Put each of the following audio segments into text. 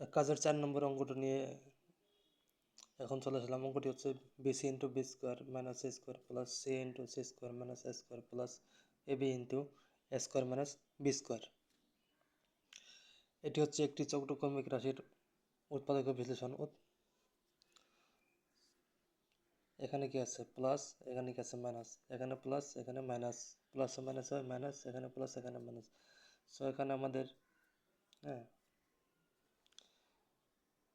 কাজের চার নম্বর অঙ্কটা নিয়ে এখন চলে আসলাম। অঙ্কটি হচ্ছে B BC into B square minus A square plus C into C square minus A square plus A B into A square minus B square এটি হচ্ছে একটি চক্রক্রমিক রাশির উৎপাদক বিশ্লেষণ। এখানে কি আছে? প্লাস এখানে কি আছে? মাইনাস এখানে প্লাস এখানে মাইনাস প্লাস মাইনাস হয় মাইনাস এখানে প্লাস এখানে মাইনাস সো এখানে আমাদের হ্যাঁ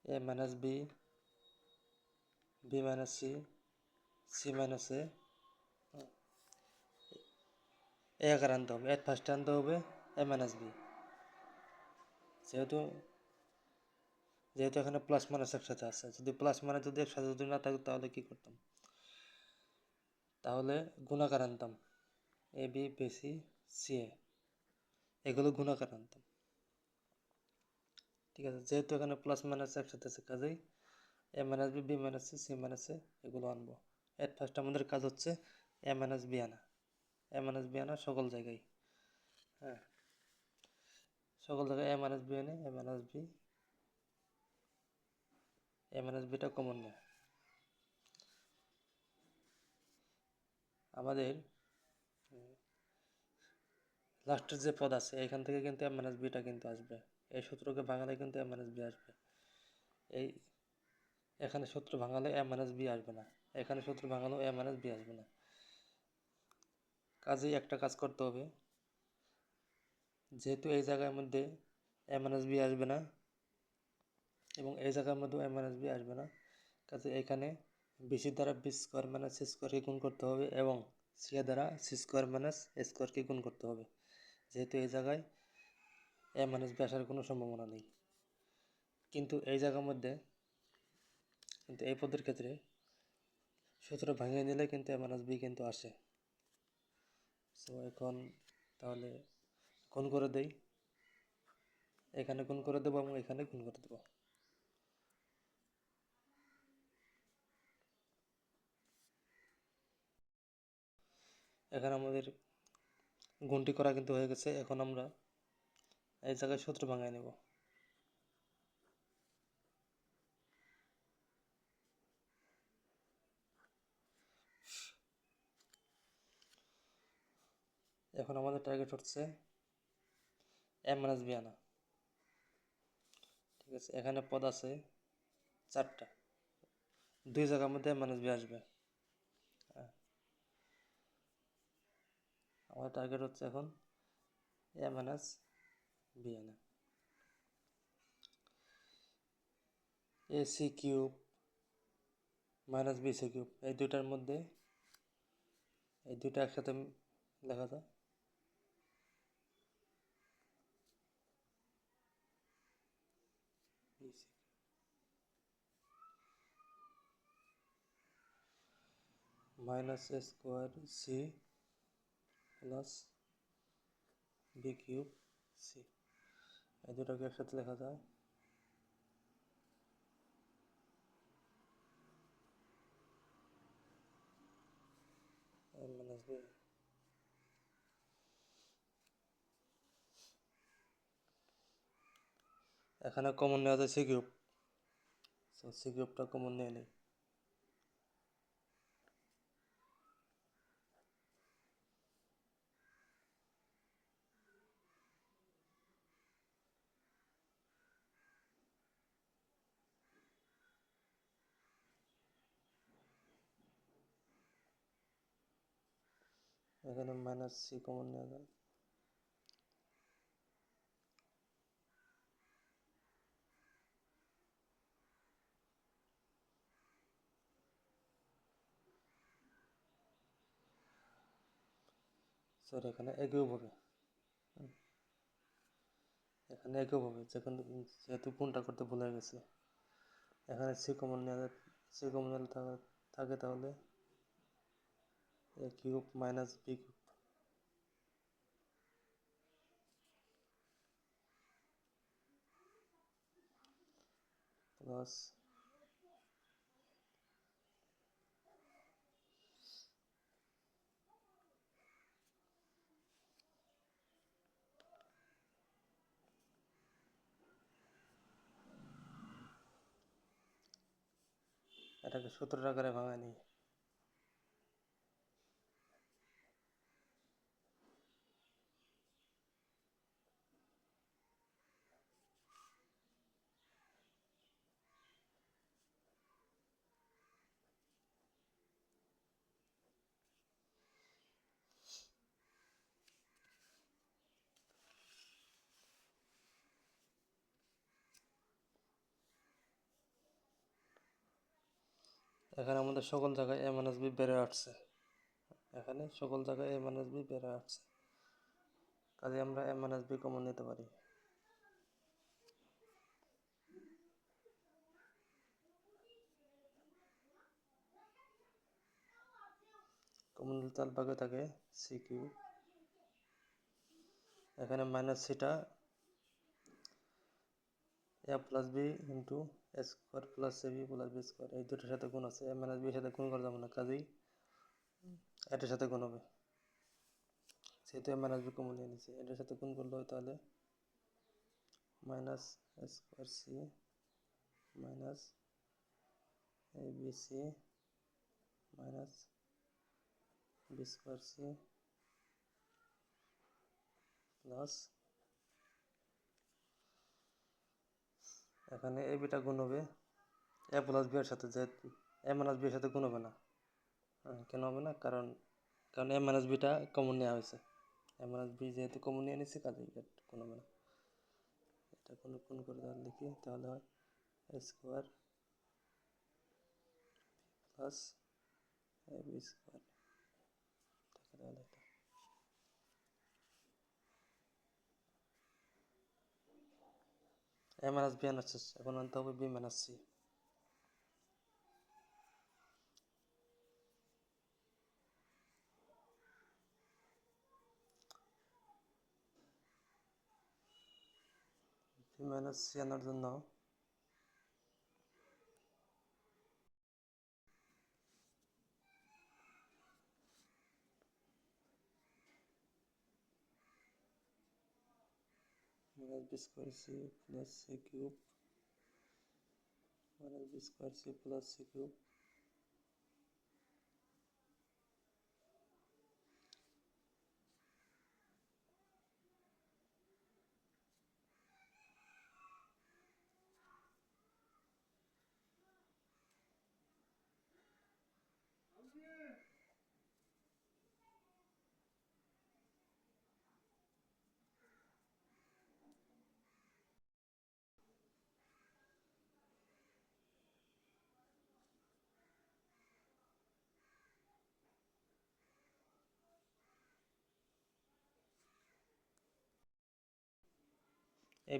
A minus B B minus C C minus A. এ আকার আনতে হবে এর ফার্স্টে আনতে হবে, এ মাইনাস বি। যেহেতু যেহেতু এখানে প্লাস মাইনাস একসাথে আছে, যদি প্লাস মাইনাস যদি একসাথে যদি না থাকতো তাহলে কি করতাম? তাহলে গুণাকার আনতাম, এ বি সি সি এগুলো গুণাকার আনতাম। ঠিক আছে, যেহেতু এখানে প্লাস মাইনাস একসাথে আছে কাজেই A minus B B minus C C minus A এগুলো আনব। এর ফার্স্ট আমাদের কাজ হচ্ছে এ মাইনাস বি আনা। এ মাইনাস বি আনা সকল জায়গায়। হ্যাঁ সকল জায়গায় এ মাইনাস বি এনে A minus B A minus beta common নেয় আমাদের লাস্টের যে পদ আছে, এখান থেকে কিন্তু এম মাইনাস বিটা কিন্তু আসবে। এই সূত্রকে ভাঙালে কিন্তু এম বি আসবে। এই এখানে সূত্র ভাঙালে এম বি আসবে না। এখানে সূত্র ভাঙালেও এম বি আসবে না। কাজেই একটা কাজ করতে হবে। যেহেতু এই জায়গার মধ্যে এম মাইনাস বি আসবে না এবং এই জায়গার মধ্যেও এম মাইনাস বি আসবে না, কাজে এখানে বিসি দ্বারা বি স্কোয়ার মাইনাস সি স্কোয়ারকে গুণ করতে হবে এবং সি দ্বারা সি স্কোয়ার মাইনাস এ স্কোয়ারকে গুণ করতে হবে। যেহেতু এই জায়গায় বি আসার কোনো সম্ভাবনা নেই। কিন্তু এই জায়গার মধ্যে কিন্তু এই পদের ক্ষেত্রে সূত্র ভাঙিয়ে নিলে কিন্তু মাইনাস বি কিন্তু আসে। সো এখন তাহলে গুণ করে দেই? এখানে গুণ করে দেবো এবং এখানে গুণ করে দেবো? এখানে আমাদের গুণটি করা কিন্তু হয়ে গেছে। এখন আমরা এই জায়গায় সূত্র ভাঙায় নেব। এখন আমাদের টার্গেট হচ্ছে এম মাইনাস বি আনা। ঠিক আছে, এখানে পদ আছে চারটা। দুই জায়গার মধ্যে এম মাইনাস বি আসবে। হ্যাঁ। আমাদের টার্গেট হচ্ছে এখন এম মাইনাস বি আনা A C cube minus B C cube এই দুইটার মধ্যে, এই দুইটা একসাথে লেখা যায়। Minus square C plus B cube C এই দুটোকে একসাথে লেখা যায়। বি এখানে কমন নেওয়া যায় সি কিউব সো সি কিউবটা কমন নিয়ে নিই এখানে মাইনাস সি কমন নেওয়া যায় সরি এখানে এগিয়েও হবে এখানে এগিয়েও হবে যেখানে যেহেতু কোনটা করতে ভুলে গেছে। এখানে সি কমন নেওয়া সি কমন থাকে তাহলে A cube minus B cube. Plus এটাকে সূত্রের আকারে ভাঙা নিই। এখানে আমাদের সকল জায়গায় এ মাইনাস বি বেড়ে আসছে। এখানে সকল জায়গায় এ মাইনাস বি বেড়ে আসছে। কাজে আমরা এ মাইনাস বি কমন নিতে পারি। কমন নিতে আলফাকে থাকে সি কিউ এখানে মাইনাস সিটা A plus B into A square plus A B plus B square এই দুটোর সাথে গুণ আছে এ মাইনাস বির সাথে গুণ করা যাবে না, কাজেই এটার সাথে গুণ হবে। যেহেতু এ মাইনাস বি কমন নিয়ে নিচ্ছে এটার সাথে গুণ করলে হয় তাহলে minus square C minus A B C minus B square C plus এখানে এ বিটা গুণ হবে। এ প্লাস বি এর সাথে যেহেতু এ মাইনাস বি এর সাথে গুণ হবে না। কেন হবে না? কারণ কারণ এ মাইনাস বিটা কমন নেওয়া হয়েছে। এ মাইনাস বি যেহেতু কমন নিয়ে নিচ্ছে এটা কোন হবে না। এটা কোনো কোন করে তাহলে লিখি, তাহলে হয় A square plus A B square তাহলে। এ মাইনাস বি আনাচ্ছে এখন আনতে হবে B minus C B minus C আনার জন্য square C plus C cube minus B square C plus C cube.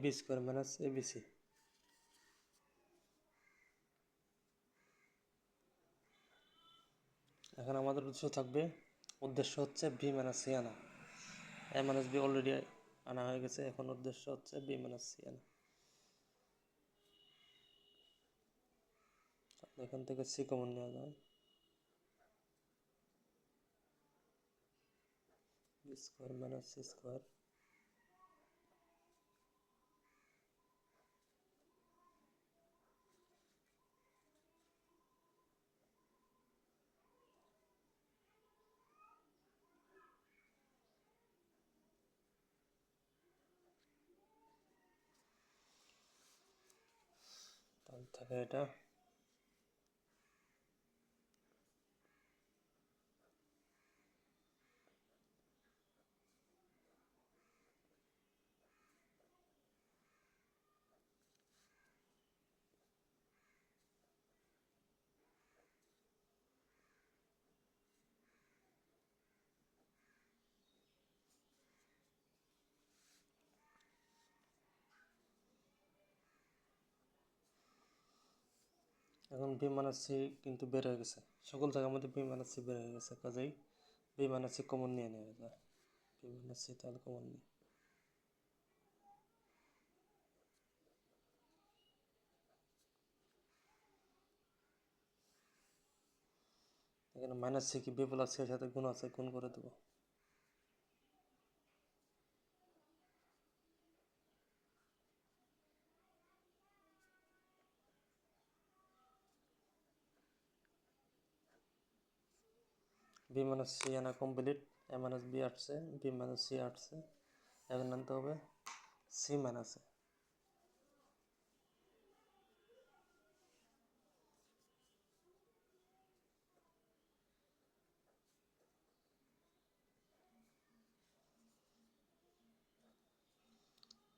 Plus c cube ab square minus abc এখন আমাদের উদ্দেশ্য থাকবে, উদ্দেশ্য হচ্ছে বি মাইনাস সি আনা। এ মাইনাস বি অলরেডি আনা হয়ে গেছে, এখন উদ্দেশ্য হচ্ছে বি মাইনাস সি আনা। এখান থেকে সি কমন নেওয়া যায় B square minus C square তাহলে থাকে এটা এখন বি মাইনাস সি কিন্তু বের হয়ে গেছে। সকল জায়গার মধ্যে বি মাইনাস সি বের হয়ে গেছে। কাজেই বি মাইনাস কমন নিয়ে নেওয়া যায় বি তাহলে কমন নিই। এখানে মাইনাস সি কি? বি প্লাস সি এর সাথে গুণ আছে, গুণ করে দেবো। বি মাইনাস সি আনা কমপ্লিট এ মাইনাস বি আসছে বি মাইনাস সি আসছে। এখন আনতে হবে সি মাইনাস এ।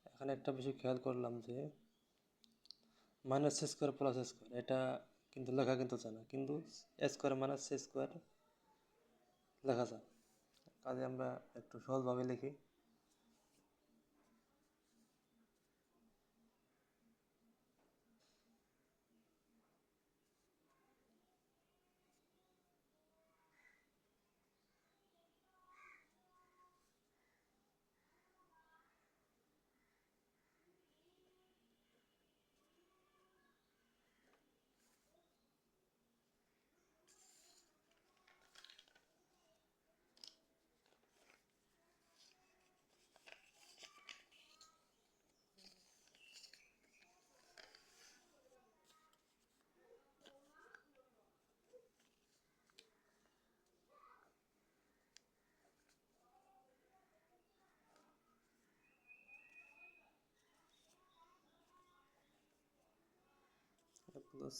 এখানে একটা বিষয় খেয়াল করলাম যে মাইনাস স্কোয়ার প্লাস স্কোয়ার এটা কিন্তু লেখা কিন্তু জানা। কিন্তু স্কোয়ার মাইনাস স্কোয়ার লেখা যায় কাজে আমরা একটু সহজভাবে লিখি। প্লাস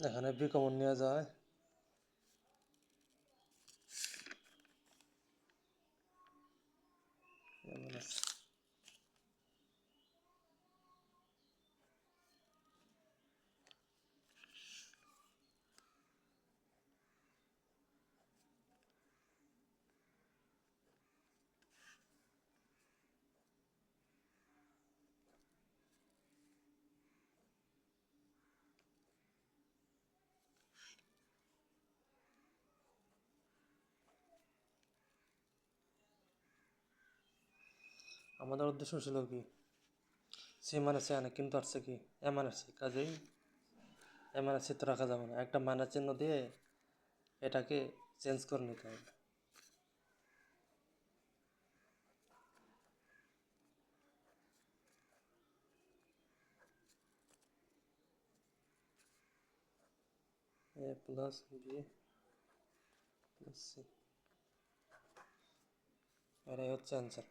এখানে বি কমন নেওয়া যায় যেমন আছে। আমাদের উদ্দেশ্য ছিল কি? সি মানে সে আনে কিন্তু আসছে কি? এ মানে সি কাজেই এ মানে সি তো রাখা যাবে না। একটা মাইনাস চিহ্ন দিয়ে এটাকে চেঞ্জ করে নিতে হবে। প্লাস বি প্লাস সি এটাই হচ্ছে অ্যান্সার